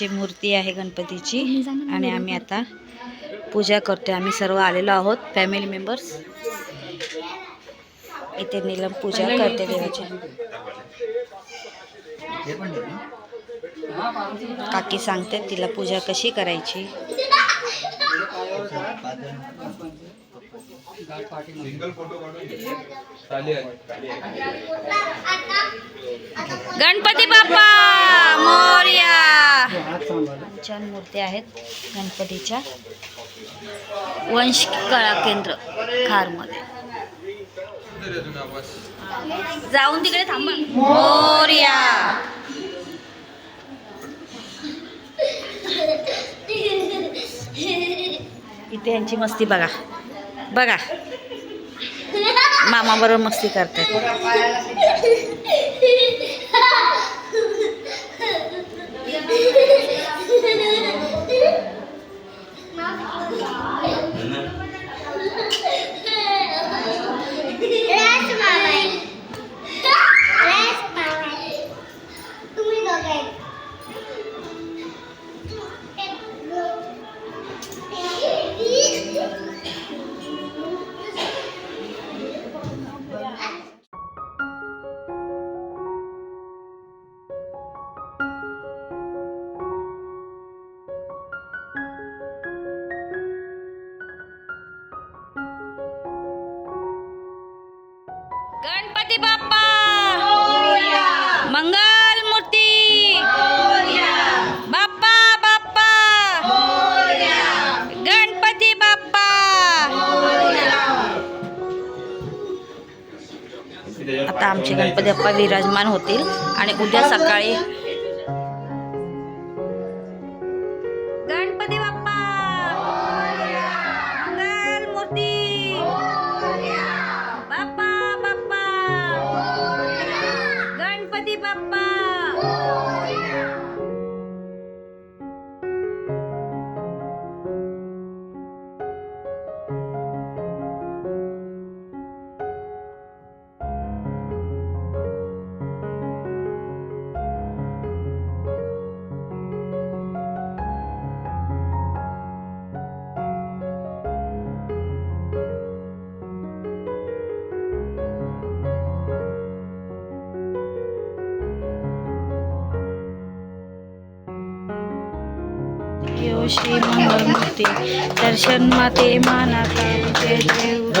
आमची मूर्ती आहे गणपतीची आणि आम्ही आता पूजा करतोय. आम्ही सर्व आलेलो आहोत फॅमिली मेंबर्स इथे नीलम पूजा करते देवाची. काकी सांगते तिला पूजा कशी करायची. गणपती बाप्पा मोर्या. छान मूर्ती आहेत गणपतीच्या. वंश कला केंद्र खारमध्ये. जाऊन तिकडे थांबा. मोर्या. इथे यांची मस्ती बघा. बघा. मामा बरोबर मस्ती करतात गणपती बाप्पा. मंगल मूर्ती. बाप्पा बाप्पा. गणपती बाप्पा. आता आमचे गणपती बाप्पा विराजमान होतील आणि उद्या सकाळी श्री मंगलमूर्ती दर्शन माते मानाता जय देव.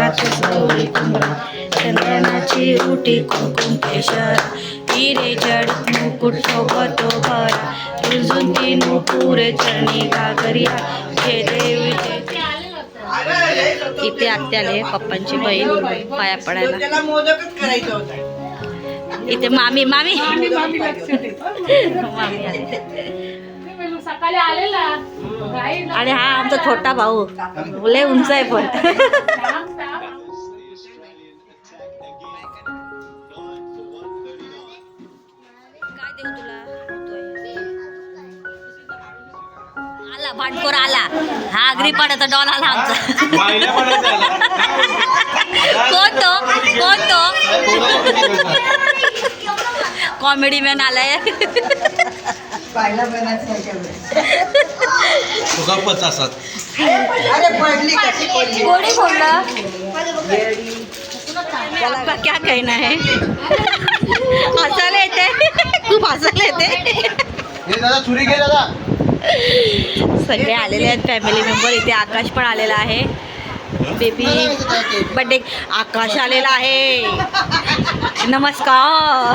रात सौरी कुंभरा चंदनाची उटी कुंकुम केशर. हिरे जड मुकुट शोभतो भरा रुजून तीन पुरे चरणी घागरिया जय देव जय. इथे आत्याले पप्पांची बहीण पाया पडायला. त्याला मोदकच करायचं होतं. इथे मामी मामी. मामी आली. सकाळी आलेला. आणि हा आमचा छोटा भाऊ. लय उंच आहे पण. काय देऊ तुला आला भांडखोर आला. हा अग्री पडायचा डॉन आला आमचा. कोण तो कोण तो कॉमेडी मॅन आलाय. पाहिला बनायचं गप्पच असत अरे पडली कशी पडली. कोणी बोलला. आपका क्या कहना है? हसायला येते. खूप हसायला येते. हे दादा छुरी घे दादा. सगळे आलेले आहेत फॅमिली मेंबर इथे आकाश पण आलेला आहे. बेबी बड्डे आकाश आलेला आहे. नमस्कार.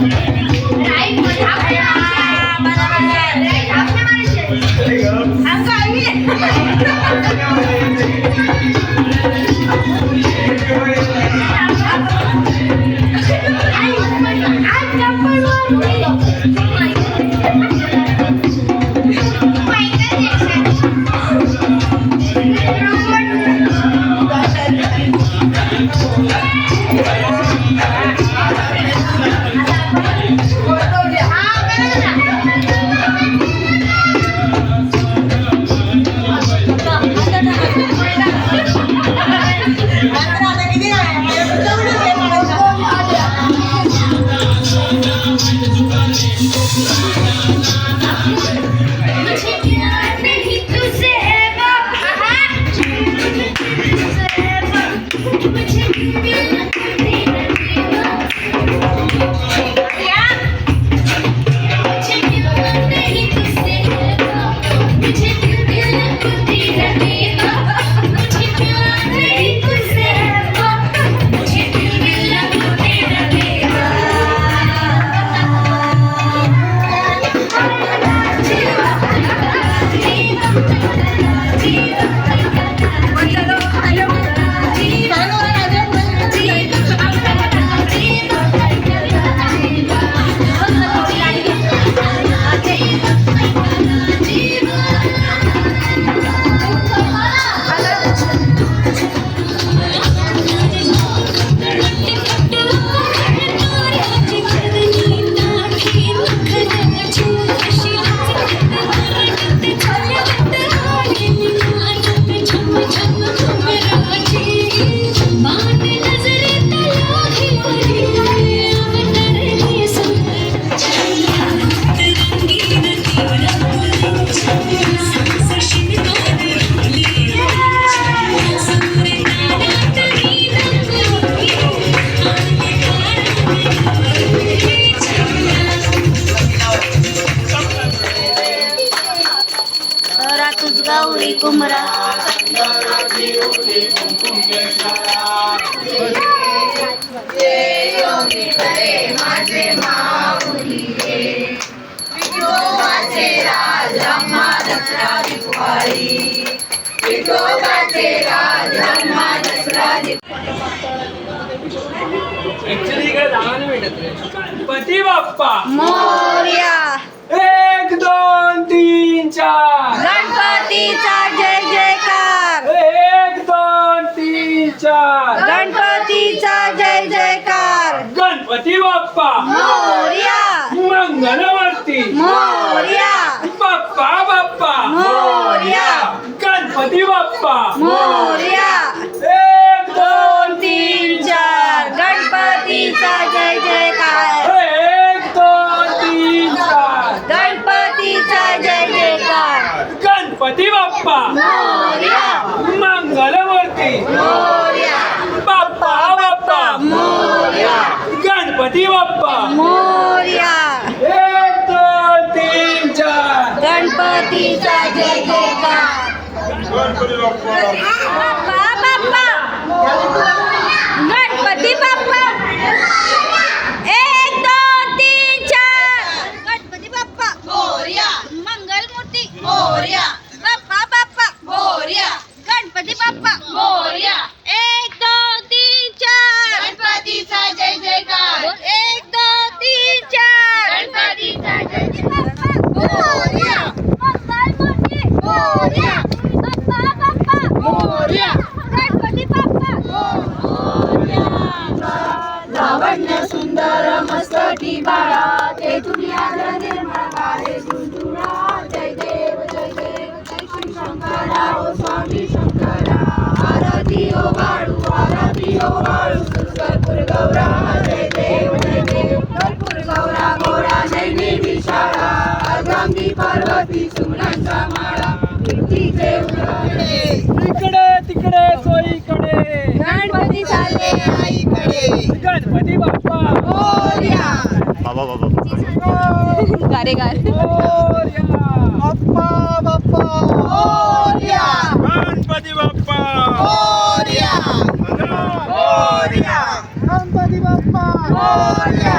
Yeah. पती बाप्पा. मोर्या. एक दोन तीन चार. गणपतीचा जय जयकार. एक दोन तीन चार. गणपतीचा जय जयकार. गणपती बाप्पा. मोर्या. मंगलवरती. मोर्या. बाप्पा बाप्पा. मोरया. गणपती बाप्पा. मोर्या. एक दोन तीन चार. गणपतीचा जय जयकार. बाप्पा मंगलवरती मोर्या. बाप्पा बाप्पा. मोर्या. गणपती बाप्पा. मोर्या. एक दोन तीन चार. गणपतीचा जय जयकार बाप्पा बाप्पा. गणपती बाप्पा एक दोन तीन चार गणपती बाप्पा मोर्या मंगलमूर्ती मोर्या बाप्पा बाप्पा मोर्या गणपती बाप्पा मोर्या एक दोन तीन चार गणपतीचा जय जयकार एक दोन तीन चार गणपतीचा जय जयकार मोर्या मंगलमूर्ती मोर्या बाप्पा बाप्पा मोर्या गणपती बाप्पा लावण्य सुंदर मस्तकी बाळा ते दुनिया निर्मळ काळे झुंझुणा जय देव जय देव जय श्री शंकरा ओ स्वामी शंकरा आरती ओ बाळू आरती ओ बाळू कर्पूर गौरा जय देव जय देव कर्पूर गौरा गौरा नैनी विशाळा अर्धांगी पार्वती सुमनांचा माळा कीर्तीचे उजाळे. इकडे तिकडे सोयीकडे गणपती चालले आईकडे. गणपती बाप्पा. मोरया गारे गारे मोरया. मोरया गणपती बाप्पा मोरया मोरया. गणपती बाप्पा मोरया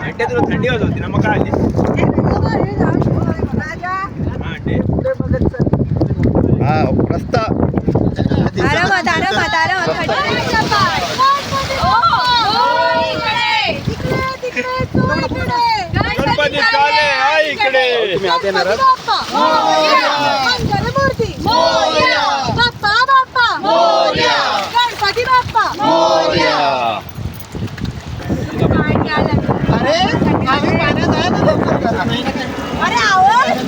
थंडी तुला थंडी होत होती ना मग काय आली तुम्ही आत येणार आहात? बाप्पा अरे आम्ही पाण्यात आहे ना लवकर करा. अरे आवाज.